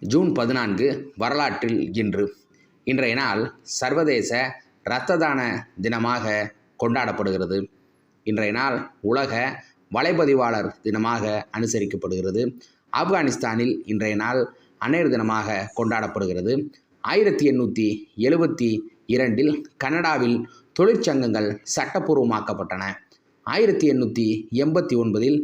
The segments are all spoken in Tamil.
ஜூன் பதினான்கு வரலாற்றில் இன்று. இன்றைய நாள் சர்வதேச இரத்த தான தினமாக கொண்டாடப்படுகிறது. இன்றைய நாள் உலக வலைப்பதிவாளர் தினமாக அனுசரிக்கப்படுகிறது. ஆப்கானிஸ்தானில் இன்றைய நாள் அன்னையர் தினமாக கொண்டாடப்படுகிறது. ஆயிரத்தி எண்ணூற்றி எழுபத்தி இரண்டில் கனடாவில் தொழிற்சங்கங்கள் சட்டப்பூர்வமாக்கப்பட்டன. ஆயிரத்தி எண்ணூற்றி எண்பத்தி ஒன்பதில்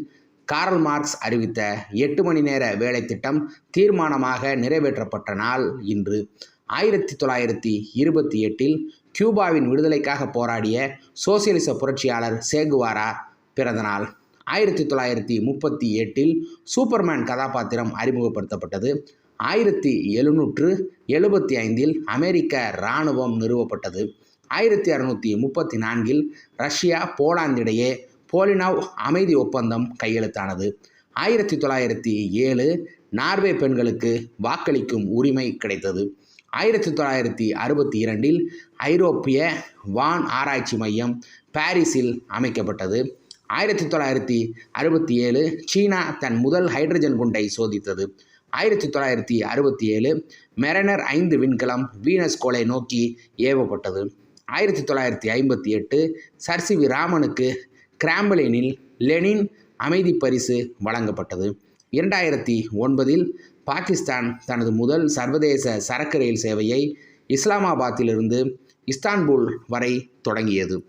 கார்ல் மார்க்ஸ் அறிவித்த எட்டு மணி நேர வேலை திட்டம் தீர்மானமாக நிறைவேற்றப்பட்ட நாள் இன்று. ஆயிரத்தி தொள்ளாயிரத்தி இருபத்தி எட்டில் கியூபாவின் விடுதலைக்காக போராடிய சோசியலிச புரட்சியாளர் சேகுவாரா பிறந்த நாள். ஆயிரத்தி தொள்ளாயிரத்தி முப்பத்தி எட்டில் சூப்பர்மேன் கதாபாத்திரம் அறிமுகப்படுத்தப்பட்டது. ஆயிரத்தி எழுநூற்று எழுபத்தி ஐந்தில் அமெரிக்க இராணுவம் நிறுவப்பட்டது. ஆயிரத்தி அறுநூற்றி முப்பத்தி நான்கில் ரஷ்யா போலாந்திடையே போலினாவ் அமைதி ஒப்பந்தம் கையெழுத்தானது. ஆயிரத்தி தொள்ளாயிரத்தி ஏழு நார்வே பெண்களுக்கு வாக்களிக்கும் உரிமை கிடைத்தது. ஆயிரத்தி தொள்ளாயிரத்தி அறுபத்தி இரண்டில் ஐரோப்பிய வான் ஆராய்ச்சி மையம் பாரிஸில் அமைக்கப்பட்டது. ஆயிரத்தி தொள்ளாயிரத்தி அறுபத்தி ஏழு சீனா தன் முதல் ஹைட்ரஜன் குண்டை சோதித்தது. ஆயிரத்தி தொள்ளாயிரத்தி அறுபத்தி ஏழு மெரனர் ஐந்து விண்கலம் வீனஸ் கோளை நோக்கி ஏவப்பட்டது. ஆயிரத்தி தொள்ளாயிரத்தி ஐம்பத்தி எட்டு சர் சி வி ராமனுக்கு கிராம்பலினில் லெனின் அமைதி பரிசு வழங்கப்பட்டது. இரண்டாயிரத்தி ஒன்பதில் பாகிஸ்தான் தனது முதல் சர்வதேச சரக்கு ரயில் சேவையை இஸ்லாமாபாத்திலிருந்து இஸ்தான்புல் வரை தொடங்கியது.